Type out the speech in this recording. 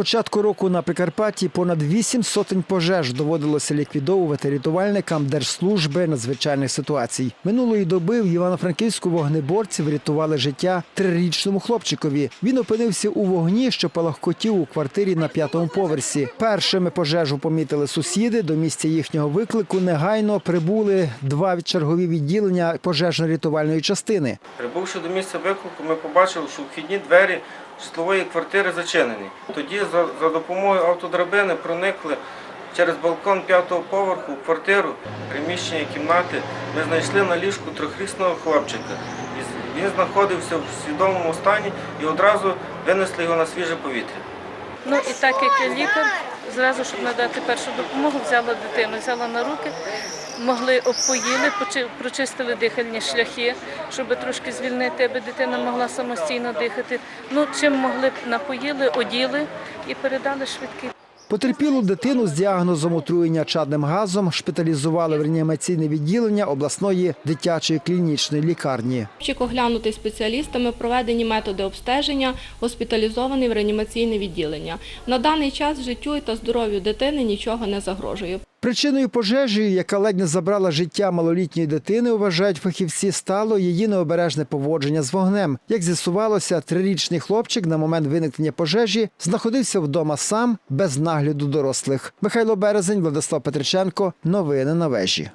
початку року на Прикарпатті понад вісім сотень пожеж доводилося ліквідовувати рятувальникам Держслужби надзвичайних ситуацій. Минулої доби в Івано-Франківську вогнеборці врятували життя трирічному хлопчикові. Він опинився у вогні, що палахкотів у квартирі на п'ятому поверсі. Першими пожежу помітили сусіди. До місця їхнього виклику негайно прибули два чергові відділення пожежно-рятувальної частини. Прибувши до місця виклику, ми побачили, що вхідні двері житлової квартири зачинені. Тоді за, допомогою автодрабини проникли через балкон п'ятого поверху в квартиру, приміщення кімнати. Ми знайшли на ліжку трьохрісного хлопчика. Він знаходився в свідомому стані і одразу винесли його на свіже повітря. Ну і так як я лікар, зразу, щоб надати першу допомогу, взяла дитину, взяла на руки, могли обпоїли, прочистили дихальні шляхи, щоб трошки звільнити, аби дитина могла самостійно дихати. Ну, чим могли напоїли, оділи і передали швидкий. Потерпілу дитину з діагнозом отруєння чадним газом шпиталізували в реанімаційне відділення обласної дитячої клінічної лікарні. Хлопчик оглянутий спеціалістами, проведені методи обстеження, госпіталізований в реанімаційне відділення. На даний час життю та здоров'ю дитини нічого не загрожує. Причиною пожежі, яка ледь не забрала життя малолітньої дитини, вважають фахівці, стало її необережне поводження з вогнем. Як з'ясувалося, трирічний хлопчик на момент виникнення пожежі знаходився вдома сам без нагляду дорослих. Михайло Березень, Владислав Петриченко. Новини на вежі.